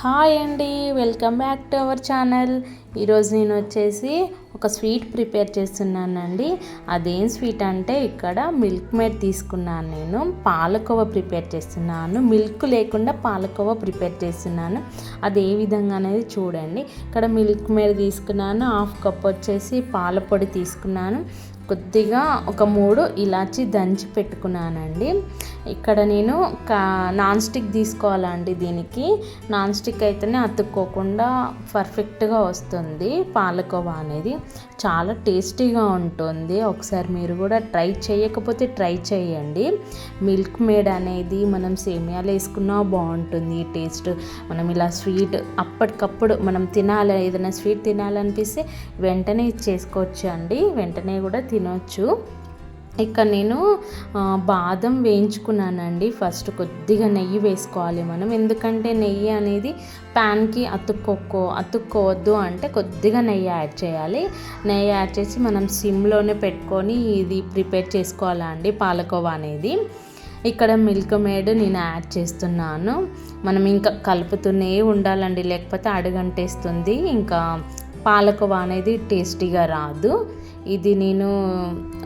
Hi అండి welcome back to our channel. ఈరోజు నేను వచ్చేసి ఒక స్వీట్ ప్రిపేర్ చేస్తున్నానండి. అదేం స్వీట్ అంటే ఇక్కడ మిల్క్ మేడ్ తీసుకున్నాను నేను. పాలకోవ ప్రిపేర్ చేస్తున్నాను. మిల్క్ లేకుండా పాలకోవ ప్రిపేర్ చేస్తున్నాను. అది ఏ విధంగా అనేది చూడండి. ఇక్కడ మిల్క్ మేడ్ తీసుకున్నాను. హాఫ్ కప్ వచ్చేసి పాల పొడి తీసుకున్నాను. కొద్దిగా ఒక మూడు ఇలాచి దంచి పెట్టుకున్నానండి. ఇక్కడ నేను కా నాన్ స్టిక్ తీసుకోవాలండి దీనికి. నాన్ స్టిక్ అయితేనే అతుక్కోకుండా పర్ఫెక్ట్గా వస్తుంది పాలకోవా అనేది. చాలా టేస్టీగా ఉంటుంది. ఒకసారి మీరు కూడా ట్రై చేయకపోతే ట్రై చేయండి. మిల్క్ మేడ్ అనేది మనం సేమియాలు వేసుకున్నా బాగుంటుంది. టేస్ట్ మనం ఇలా స్వీట్ అప్పటికప్పుడు మనం తినాలి ఏదైనా స్వీట్ తినాలనిపిస్తే వెంటనే చేసుకోవచ్చు అండి వెంటనే కూడా తినొచ్చు. ఇక్కడ నేను బాదం వేయించుకున్నానండి. ఫస్ట్ కొద్దిగా నెయ్యి వేసుకోవాలి మనం. ఎందుకంటే నెయ్యి అనేది ప్యాన్కి అతుక్కోకో అతుక్కోవద్దు అంటే కొద్దిగా నెయ్యి యాడ్ చేయాలి. నెయ్యి యాడ్ చేసి మనం సిమ్లోనే పెట్టుకొని ఇది ప్రిపేర్ చేసుకోవాలండి పాలకోవా అనేది. ఇక్కడ మిల్క్ మేడ్ నేను యాడ్ చేస్తున్నాను. మనం ఇంకా కలుపుతూనే ఉండాలండి. లేకపోతే అడుగంటేస్తుంది. ఇంకా పాలకోవా అనేది టేస్టీగా రాదు. ఇది నేను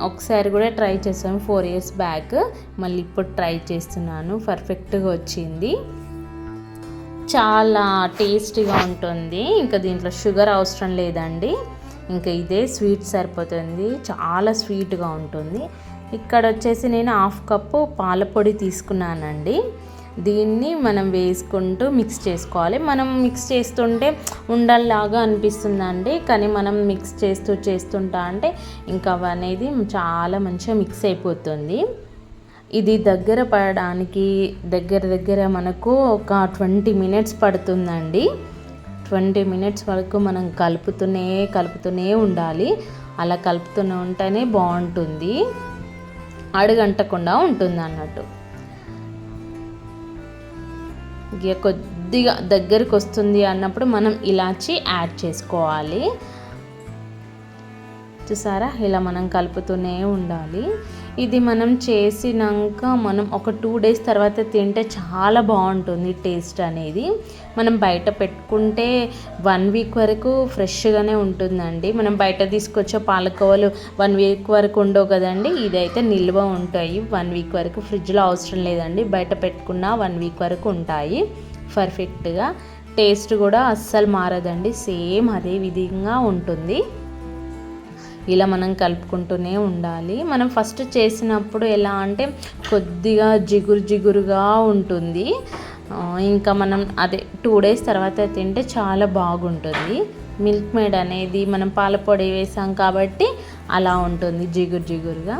ఒకసారి కూడా ట్రై చేశాను ఫోర్ ఇయర్స్ బ్యాక్ మళ్ళీ ఇప్పుడు ట్రై చేస్తున్నాను పర్ఫెక్ట్గా వచ్చింది. చాలా టేస్టీగా ఉంటుంది. ఇంకా దీంట్లో షుగర్ అవసరం లేదండి. ఇంకా ఇదే స్వీట్ సరిపోతుంది. చాలా స్వీట్గా ఉంటుంది. ఇక్కడ వచ్చేసి నేను హాఫ్ కప్పు పాల పొడి తీసుకున్నానండి. దీన్ని మనం వేసుకుంటూ మిక్స్ చేసుకోవాలి. మనం మిక్స్ చేస్తుంటే ఉండల్లాగా అనిపిస్తుందండి. కానీ మనం మిక్స్ చేస్తూ చేస్తుంటా అంటే ఇంకా అనేది చాలా మంచిగా మిక్స్ అయిపోతుంది. ఇది దగ్గర పడడానికి దగ్గర దగ్గర మనకు ఒక ట్వంటీ మినిట్స్ పడుతుందండి. ట్వంటీ మినిట్స్ వరకు మనం కలుపుతూనే కలుపుతూనే ఉండాలి. అలా కలుపుతూనే ఉంటేనే బాగుంటుంది. అడుగంటకుండా ఉంటుంది అన్నట్టు కొద్దిగా దగ్గరికి వస్తుంది అన్నప్పుడు మనం ఇలాచి యాడ్ చేసుకోవాలి. చూసారా? ఇలా మనం కలుపుతూనే ఉండాలి. ఇది మనం చేసినాక మనం ఒక టూ డేస్ తర్వాత తింటే చాలా బాగుంటుంది టేస్ట్ అనేది. మనం బయట పెట్టుకుంటే వన్ వీక్ వరకు ఫ్రెష్గానే ఉంటుందండి. మనం బయట తీసుకొచ్చే పాలకోవలు వన్ వీక్ వరకు ఉండవు కదండి. ఇదైతే నిల్వ ఉంటాయి. వన్ వీక్ వరకు ఫ్రిడ్జ్లో అవసరం లేదండి. బయట పెట్టుకున్న వన్ వీక్ వరకు ఉంటాయి. పర్ఫెక్ట్గా టేస్ట్ కూడా అస్సలు మారదండి. సేమ్ అదే విధంగా ఉంటుంది. ఇలా మనం కలుపుకుంటూనే ఉండాలి. మనం ఫస్ట్ చేసినప్పుడు ఎలా అంటే కొద్దిగా జిగురు జిగురుగా ఉంటుంది. ఇంకా మనం అదే టూ డేస్ తర్వాత తింటే చాలా బాగుంటుంది. మిల్క్ మేడ్ అనేది మనం పాల పొడి వేసాం కాబట్టి అలా ఉంటుంది జిగురు జిగురుగా.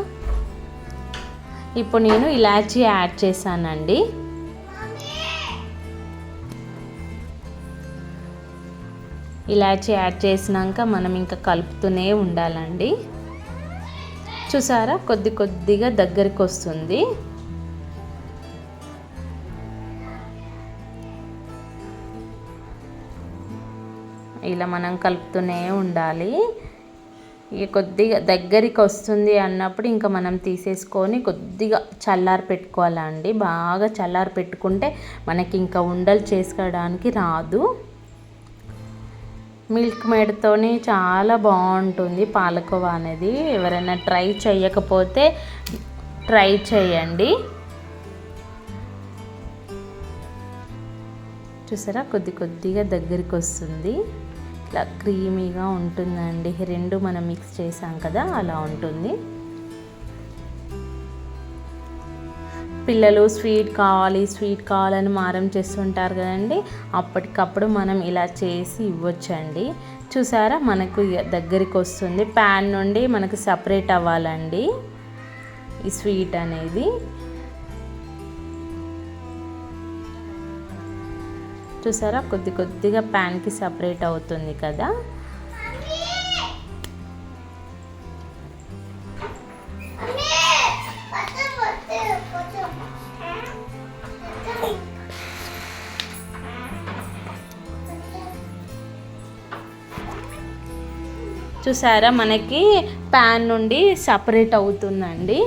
ఇప్పుడు నేను ఇలాచీ యాడ్ చేశానండి. ఇలాచి యాడ్ చేసినాక మనం ఇంకా కలుపుతూనే ఉండాలండి. చూసారా? కొద్ది కొద్దిగా దగ్గరికి వస్తుంది. ఇలా మనం కలుపుతూనే ఉండాలి. ఇక కొద్దిగా దగ్గరికి వస్తుంది అన్నప్పుడు ఇంకా మనం తీసేసుకొని కొద్దిగా చల్లారి పెట్టుకోవాలండి. బాగా చల్లారి పెట్టుకుంటే మనకి ఇంకా ఉండలు చేసుకోవడానికి రాదు. మిల్క్ మేడ్తోని చాలా బాగుంటుంది పాలకోవా అనేది. ఎవరైనా ట్రై చేయకపోతే ట్రై చేయండి. చూసారా? కొద్ది కొద్దిగా దగ్గరికి వస్తుంది. ఇట్లా క్రీమీగా ఉంటుందండి. రెండు మనం మిక్స్ చేసాం కదా అలా ఉంటుంది. పిల్లలు స్వీట్ కావాలి స్వీట్ కావాలని మారం చేస్తుంటారు కదండి. అప్పటికప్పుడు మనం ఇలా చేసి ఇవ్వచ్చండి. చూసారా? మనకు దగ్గరికి వస్తుంది. ప్యాన్ నుండి మనకు సపరేట్ అవ్వాలండి. ఈ స్వీట్ అనేది. చూసారా? కొద్ది కొద్దిగా ప్యాన్కి సపరేట్ అవుతుంది కదా. చూసారా? మనకి ప్యాన్ నుండి సపరేట్ అవుతుందండి.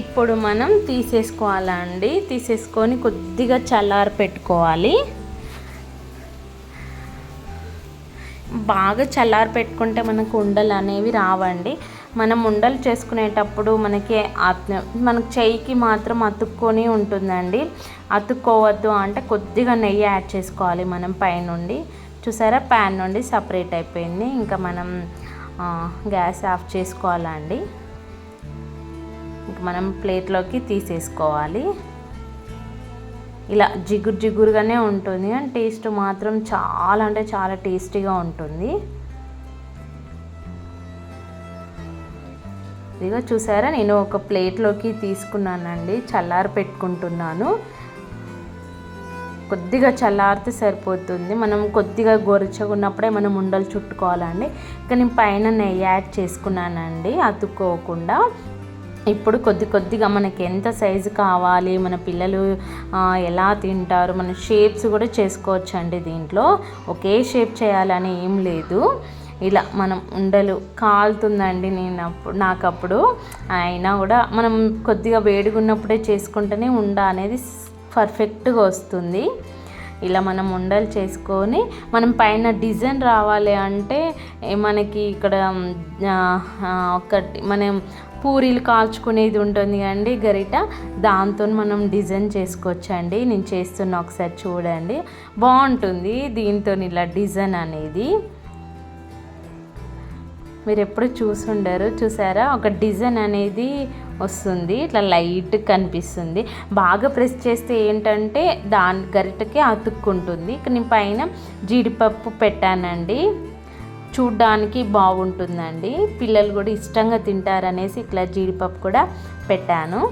ఇప్పుడు మనం తీసేసుకోవాలండి. తీసేసుకొని కొద్దిగా చల్లారి పెట్టుకోవాలి. బాగా చల్లారి పెట్టుకుంటే మనకు ఉండలు అనేవి రావండి. మనం ఉండలు చేసుకునేటప్పుడు మనకి మనకు చెయ్యికి మాత్రం అతుక్కొని ఉంటుందండి. అతుక్కోవద్దు అంటే కొద్దిగా నెయ్యి యాడ్ చేసుకోవాలి మనం పైనుండి. చూసారా? ప్యాన్ నుండి సపరేట్ అయిపోయింది. ఇంకా మనం గ్యాస్ ఆఫ్ చేసుకోవాలండి. ఇంకా మనం ప్లేట్లోకి తీసేసుకోవాలి. ఇలా జిగురు జిగురుగానే ఉంటుంది. అండ్ టేస్ట్ మాత్రం చాలా అంటే చాలా టేస్టీగా ఉంటుంది. ఇదిగో చూసారా? నేను ఒక ప్లేట్లోకి తీసుకున్నానండి. చల్లారి పెట్టుకుంటున్నాను. కొద్దిగా చల్లారితే సరిపోతుంది. మనం కొద్దిగా గోరుచ్చగా ఉన్నప్పుడే మనం ఉండలు చుట్టుకోవాలండి. ఇంకా నేను పైన నెయ్యి యాడ్ చేసుకున్నానండి. అతుక్కోకుండా. ఇప్పుడు కొద్ది కొద్దిగా మనకి ఎంత సైజు కావాలి మన పిల్లలు ఎలా తింటారు మన షేప్స్ కూడా చేసుకోవచ్చు అండి దీంట్లో. ఒకే షేప్ చేయాలని ఏం లేదు. ఇలా మనం ఉండలు కాలుతుందండి నేను అప్పుడు నాకు అప్పుడు అయినా కూడా మనం కొద్దిగా వేడిగా ఉన్నప్పుడే చేసుకుంటేనే ఉండ అనేది పర్ఫెక్ట్గా వస్తుంది. ఇలా మనం ఉండలు చేసుకొని మనం పైన డిజైన్ రావాలి అంటే మనకి ఇక్కడ ఒకటి మనం పూరీలు కాల్చుకునేది ఉంటుంది అండి గరిట. దాంతో మనం డిజైన్ చేసుకోవచ్చండి. నేను చేస్తున్న ఒకసారి చూడండి. బాగుంటుంది దీంతో ఇలా డిజైన్ అనేది. మీరు ఎప్పుడు చూసుండరు. చూసారా? ఒక డిజైన్ అనేది వస్తుంది. ఇట్లా లైట్ కనిపిస్తుంది. బాగా ప్రెస్ చేస్తే ఏంటంటే దాని గరిటకి అతుక్కుంటుంది. ఇక నేను పైన జీడిపప్పు పెట్టానండి. చూడ్డానికి బాగుంటుందండి. పిల్లలు కూడా ఇష్టంగా తింటారనేసి ఇట్లా జీడిపప్పు కూడా పెట్టాను.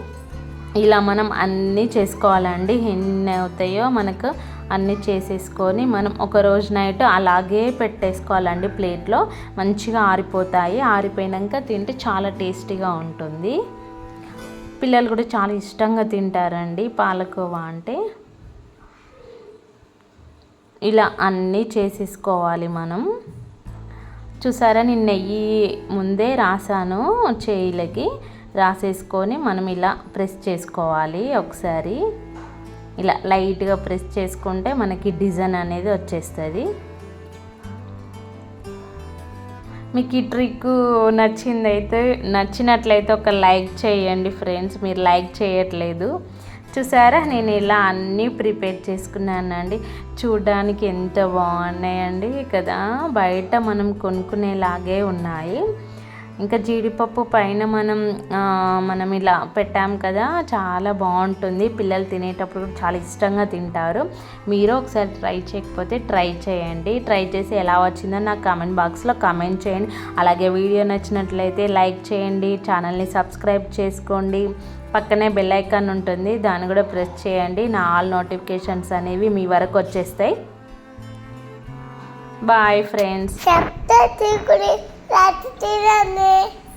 ఇలా మనం అన్నీ చేసుకోవాలండి. ఎన్ని అవుతాయో మనకు అన్నీ చేసేసుకొని మనం ఒక రోజు నైట్ అలాగే పెట్టేసుకోవాలండి ప్లేట్లో. మంచిగా ఆరిపోతాయి. ఆరిపోయాక తింటే చాలా టేస్టీగా ఉంటుంది. పిల్లలు కూడా చాలా ఇష్టంగా తింటారండి పాలకోవా అంటే. ఇలా అన్నీ చేసేసుకోవాలి మనం. చూసారా నేను నెయ్యి ముందే రాసాను చేయిలకి. రాసేసుకొని మనం ఇలా ప్రెస్ చేసుకోవాలి ఒకసారి. ఇలా లైట్గా ప్రెస్ చేసుకుంటే మనకి డిజైన్ అనేది వచ్చేస్తుంది. మీకు ఈ ట్రిక్ నచ్చిందైతే నచ్చినట్లయితే ఒక లైక్ చేయండి ఫ్రెండ్స్. మీరు లైక్ చేయట్లేదు. చూసారా? నేను ఇలా అన్నీ ప్రిపేర్ చేసుకున్నానండి. చూడడానికి ఎంత బాగున్నాయండి కదా! బయట మనం కొనుక్కునేలాగే ఉన్నాయి. ఇంకా జీడిపప్పు పైన మనం మనం ఇలా పెట్టాం కదా చాలా బాగుంటుంది. పిల్లలు తినేటప్పుడు చాలా ఇష్టంగా తింటారు. మీరు ఒకసారి ట్రై చేయకపోతే ట్రై చేయండి. ట్రై చేసి ఎలా వచ్చిందో నాకు కామెంట్ బాక్స్లో కామెంట్ చేయండి. అలాగే వీడియో నచ్చినట్లయితే లైక్ చేయండి ఛానల్ని సబ్స్క్రైబ్ చేసుకోండి. పక్కనే బెల్ ఐకాన్ ఉంటుంది దాన్ని కూడా ప్రెస్ చేయండి. నా ఆల్ నోటిఫికేషన్స్ అనేవి మీ వరకు వచ్చేస్తాయి. Bye friends. Let's do it.